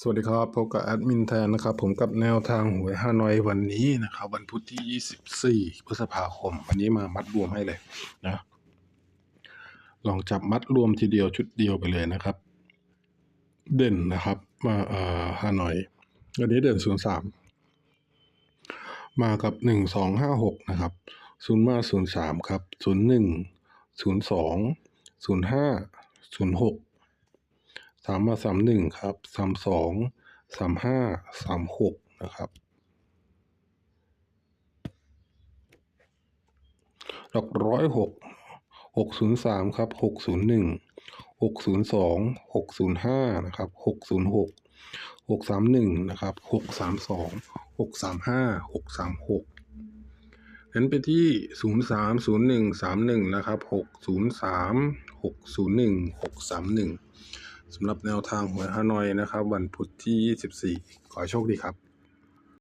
สวัสดีครับพบกับแอดมินแทนนะครับ ผมกับแนวทางหวยฮานอยวันนี้นะครับ วันพุธที่ 24 พฤษภาคม วันนี้มามัดรวมให้เลยนะ ลองจับมัดรวมทีเดียวชุดเดียวไปเลยนะครับ เด่นนะครับ มาเอ่อฮานอยวันนี้เด่น 03 มากับ 1256 นะครับ0มา03 ครับ 01 02 05 06 สามมาสามหนึ่งครับสามสองสามห้าสามหกนะครับหลักร้อยหกหกศูนย์สามครับหกศูนย์หนึ่งหกศูนย์สองหกศูนย์ห้านะครับหกศูนย์หกหกสามหนึ่งนะครับหกสามสองหกสามห้าหกสามหกเน้นไปที่ศูนย์สามศูนย์หนึ่งสามหนึ่งนะครับหกศูนย์ สำหรับแนวทางหวยฮานอยนะครับ วันพุธที่ 24 ขอให้โชคดีครับ